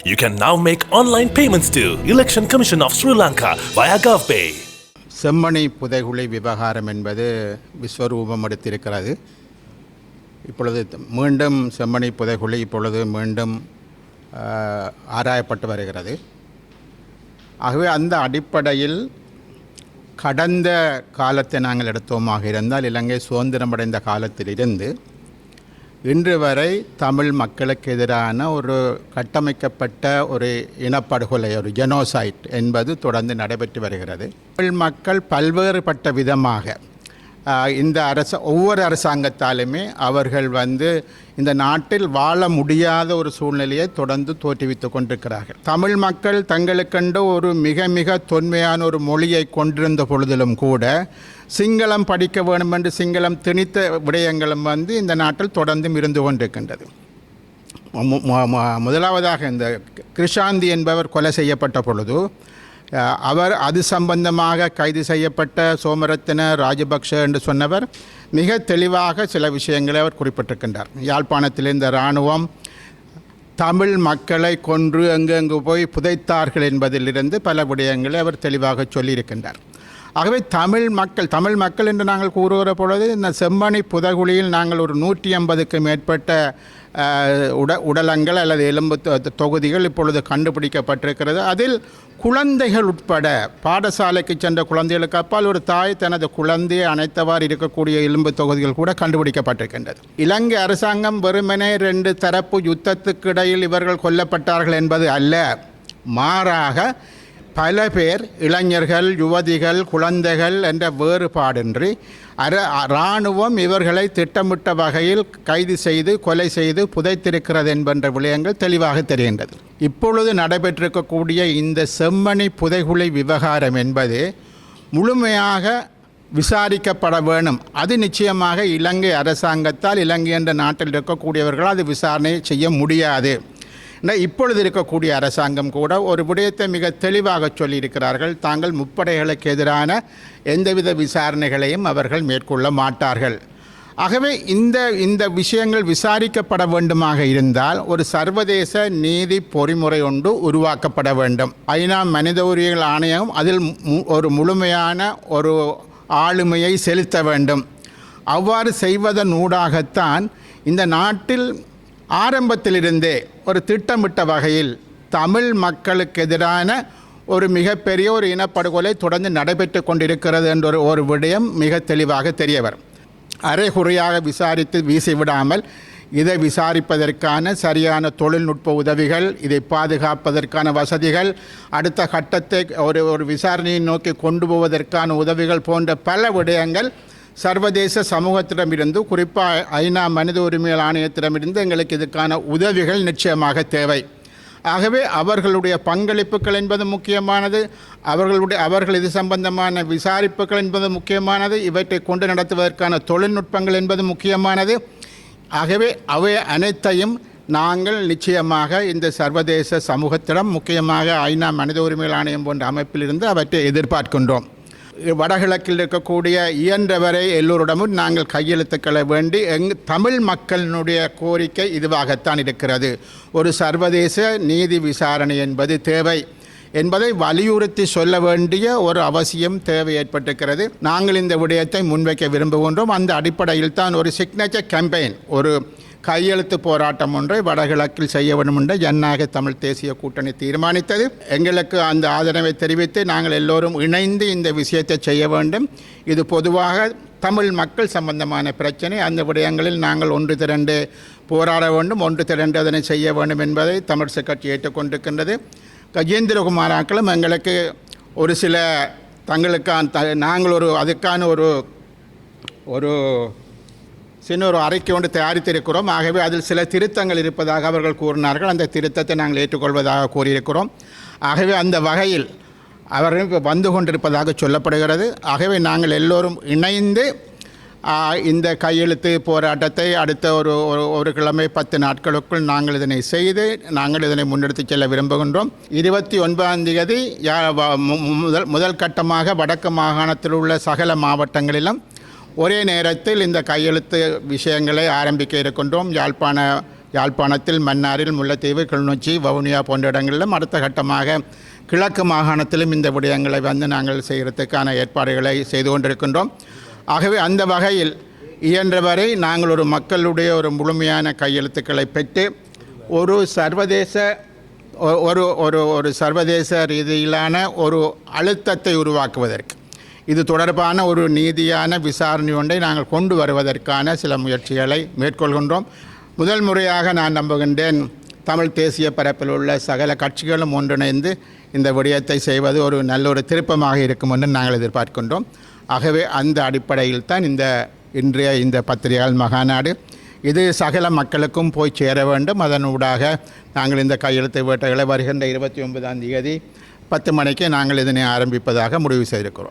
You can now make online payments to Election Commission of Sri Lanka via GovPay. Chemmani புதைகுழி விவகாரம் என்பது விஸ்வரூபம் எடுத்திருக்கிறது இப்பொழுது மீண்டும் செம்மணி புதைகுழி இப்பொழுது மீண்டும் ஆராயப்பட்டு வருகிறது ஆகவே அந்த அடிப்படையில் கடந்த காலத்தை நாங்கள் எடுத்தோமாக இருந்தால் இலங்கை சுதந்திரமடைந்த காலத்திலிருந்து இன்று வரை தமிழ் மக்களுக்கு எதிரான ஒரு கட்டமைக்கப்பட்ட ஒரு இனப்படுகொலை ஒரு ஜெனோசைட் என்பது தொடர்ந்து நடைபெற்று வருகிறது. தமிழ் மக்கள் பல்வேறுபட்ட விதமாக இந்த அரச ஒவ்வொரு அரசாங்கத்தாலுமே அவர்கள் வந்து இந்த நாட்டில் வாழ முடியாத ஒரு சூழ்நிலையை தொடர்ந்து தோற்றுவித்து கொண்டிருக்கிறார்கள். தமிழ் மக்கள் தங்களுக்கென்று ஒரு மிக மிக தொன்மையான ஒரு மொழியை கொண்டிருந்த பொழுதிலும் கூட சிங்களம் படிக்க வேண்டும் என்று சிங்களம் திணித்த விடயங்களும் வந்து இந்த நாட்டில் தொடர்ந்தும் இருந்து கொண்டிருக்கின்றது. முதலாவதாக இந்த கிருஷாந்தி என்பவர் கொலை செய்யப்பட்ட பொழுது அவர் அது சம்பந்தமாக கைது செய்யப்பட்ட சோமரத்தின ராஜபக்ஷ என்று சொன்னவர் மிக தெளிவாக சில விஷயங்களை அவர் குறிப்பிட்டிருக்கின்றார். யாழ்ப்பாணத்தில் இந்த இராணுவம் தமிழ் மக்களை கொன்று எங்கெங்கு போய் புதைத்தார்கள் என்பதிலிருந்து பல விடயங்களை அவர் தெளிவாக சொல்லியிருக்கின்றார். ஆகவே தமிழ் மக்கள் தமிழ் மக்கள் என்று நாங்கள் கூறுகிற பொழுது இந்த செம்மணி புதகுழியில் நாங்கள் ஒரு நூற்றி ஐம்பதுக்கு மேற்பட்ட உட உடலங்கள் அல்லது எலும்பு தொகுதிகள் இப்பொழுது கண்டுபிடிக்கப்பட்டிருக்கிறது. அதில் குழந்தைகள் உட்பட பாடசாலைக்கு சென்ற குழந்தைகளுக்கு அப்பால் ஒரு தாய் தனது குழந்தையை அனைத்தவாறு இருக்கக்கூடிய எலும்பு தொகுதிகள் கூட கண்டுபிடிக்கப்பட்டிருக்கின்றது. இலங்கை அரசாங்கம் வெறுமனே ரெண்டு தரப்பு யுத்தத்துக்கு இடையில் இவர்கள் கொல்லப்பட்டார்கள் என்பது அல்ல. மாறாக பல பேர் இளைஞர்கள் யுவதிகள் குழந்தைகள் என்ற வேறுபாடின்றி அர இராணுவம் இவர்களை திட்டமிட்ட வகையில் கைது செய்து கொலை செய்து புதைத்திருக்கிறது என்பன்ற விடயங்கள் தெளிவாக தெரிகின்றது. இப்பொழுது நடைபெற்றிருக்கக்கூடிய இந்த செம்மணி புதைகுழி விவகாரம் என்பது முழுமையாக விசாரிக்கப்பட வேணும். அது நிச்சயமாக இலங்கை அரசாங்கத்தால் இலங்கை என்ற நாட்டில் இருக்கக்கூடியவர்களால் அது விசாரணை செய்ய முடியாது. இப்பொழுது இருக்கக்கூடிய அரசாங்கம் கூட ஒரு விடயத்தை மிக தெளிவாக சொல்லியிருக்கிறார்கள். தாங்கள் முப்படைகளுக்கு எதிரான எந்தவித விசாரணைகளையும் அவர்கள் மேற்கொள்ள மாட்டார்கள். ஆகவே இந்த இந்த விஷயங்கள் விசாரிக்கப்பட வேண்டுமாக இருந்தால் ஒரு சர்வதேச நீதி பொறிமுறை ஒன்று உருவாக்கப்பட வேண்டும். ஐநா மனித உரிமைகள் ஆணையம் அதில் ஒரு முழுமையான ஒரு ஆளுமையை செலுத்த வேண்டும். அவ்வாறு செய்வதன் ஊடாகத்தான் இந்த நாட்டில் ஆரம்பத்திலிருந்தே ஒரு திட்டமிட்ட வகையில் தமிழ் மக்களுக்கு எதிரான ஒரு மிகப்பெரிய ஒரு இனப்படுகொலை தொடர்ந்து நடைபெற்று கொண்டிருக்கிறது என்ற ஒரு ஒரு விடயம் மிக தெளிவாக தெரிய வரும் அரைகுறையாக விசாரித்து வீசிவிடாமல் இதை விசாரிப்பதற்கான சரியான தொழில்நுட்ப உதவிகள் இதை பாதுகாப்பதற்கான வசதிகள் அடுத்த கட்டத்தை ஒரு ஒரு விசாரணையை நோக்கி கொண்டு போவதற்கான உதவிகள் போன்ற பல விடயங்கள் சர்வதேச சமூகத்திடமிருந்து குறிப்பாக ஐநா மனித உரிமைகள் ஆணையத்திடமிருந்து எங்களுக்கு இதுக்கான உதவிகள் நிச்சயமாக தேவை. ஆகவே அவர்களுடைய பங்களிப்புகள் என்பது முக்கியமானது. அவர்களுடைய அவர்கள் இது சம்பந்தமான விசாரிப்புகள் என்பது முக்கியமானது. இவற்றை கொண்டு நடத்துவதற்கான தொழில்நுட்பங்கள் என்பது முக்கியமானது. ஆகவே அவை அனைத்தையும் நாங்கள் நிச்சயமாக இந்த சர்வதேச சமூகத்திடம் முக்கியமாக ஐநா மனித உரிமைகள் ஆணையம் போன்ற அமைப்பிலிருந்து அவற்றை எதிர்பார்க்கின்றோம். வடகிழக்கில் இருக்கக்கூடிய இயன்றவரை எல்லோரிடமும் நாங்கள் கையெழுத்துக்களை வேண்டி எங் தமிழ் மக்களினுடைய கோரிக்கை இதுவாகத்தான் இருக்கிறது. ஒரு சர்வதேச நீதி விசாரணை என்பது தேவை என்பதை வலியுறுத்தி சொல்ல வேண்டிய ஒரு அவசியம் தேவை ஏற்பட்டிருக்கிறது. நாங்கள் இந்த விடயத்தை முன்வைக்க விரும்புகின்றோம். அந்த அடிப்படையில் தான் ஒரு சிக்னேச்சர் கேம்பெயின் ஒரு கையெழுத்து போராட்டம் ஒன்றை வடகிழக்கில் செய்ய வேண்டும் என்று ஜனநாயக தமிழ் தேசிய கூட்டணி தீர்மானித்தது. எங்களுக்கு அந்த ஆதரவை தெரிவித்து நாங்கள் எல்லோரும் இணைந்து இந்த விஷயத்தை செய்ய வேண்டும். இது பொதுவாக தமிழ் மக்கள் சம்பந்தமான பிரச்சனை. அந்த விடயங்களில் நாங்கள் ஒன்று திரண்டு போராட வேண்டும். ஒன்று திரண்டு அதனை செய்ய வேண்டும் என்பதை தமிழ் கட்சி ஏற்றுக்கொண்டிருக்கின்றது. கஜேந்திரகுமாராக்களும் எங்களுக்கு ஒரு சில தங்களுக்கான த நாங்கள் ஒரு அதுக்கான ஒரு ஒரு சின்ன ஒரு அறைக்கு ஒன்று தயாரித்திருக்கிறோம். ஆகவே அதில் சில திருத்தங்கள் இருப்பதாக அவர்கள் கூறினார்கள். அந்த திருத்தத்தை நாங்கள் ஏற்றுக்கொள்வதாக கூறியிருக்கிறோம். ஆகவே அந்த வகையில் அவர்கள் இப்போ வந்து கொண்டிருப்பதாக சொல்லப்படுகிறது. ஆகவே நாங்கள் எல்லோரும் இணைந்து இந்த கையெழுத்து போராட்டத்தை அடுத்த ஒரு ஒரு ஒரு கிழமை பத்து நாட்களுக்குள் நாங்கள் இதனை செய்து நாங்கள் இதனை முன்னெடுத்து செல்ல விரும்புகின்றோம். இருபத்தி ஒன்பதாம் தேதி யா- மு- முதல் முதல் கட்டமாக வடக்கு மாகாணத்தில் உள்ள சகல மாவட்டங்களிலும் ஒரே நேரத்தில் இந்த கையெழுத்து விஷயங்களை ஆரம்பிக்க இருக்கின்றோம் யாழ்ப்பாண யாழ்ப்பாணத்தில் மன்னாரில் முல்லைத்தீவு கிளிநொச்சி வவுனியா போன்ற இடங்களிலும் அடுத்த கட்டமாக கிழக்கு மாகாணத்திலும் இந்த விடயங்களை வந்து நாங்கள் செய்கிறதுக்கான ஏற்பாடுகளை செய்து கொண்டிருக்கின்றோம். ஆகவே அந்த வகையில் இயன்றவரை நாங்கள் ஒரு மக்களுடைய ஒரு முழுமையான கையெழுத்துக்களை பெற்று ஒரு சர்வதேச ஒரு ஒரு ஒரு சர்வதேச ரீதியிலான ஒரு அழுத்தத்தை உருவாக்குவதற்கு இது தொடர்பான ஒரு நீதியான விசாரணை ஒன்றை நாங்கள் கொண்டு வருவதற்கான சில முயற்சிகளை மேற்கொள்கின்றோம். முதல் முறையாக நான் நம்புகின்றேன் தமிழ் தேசிய பரப்பில் உள்ள சகல கட்சிகளும் ஒன்றிணைந்து இந்த விடயத்தை செய்வது ஒரு நல்ல ஒரு திருப்பமாக இருக்கும் என்று நாங்கள் எதிர்பார்க்கின்றோம். ஆகவே அந்த அடிப்படையில் தான் இந்த இன்றைய இந்த பத்திரிகைகள் மகாநாடு. இது சகல மக்களுக்கும் போய் சேர வேண்டும். அதனூடாக நாங்கள் இந்த கையெழுத்து வேட்டைகளை வருகின்ற இருபத்தி ஒன்பதாம் தேதி பத்து மணிக்கு நாங்கள் இதனை ஆரம்பிப்பதாக முடிவு செய்திருக்கிறோம்.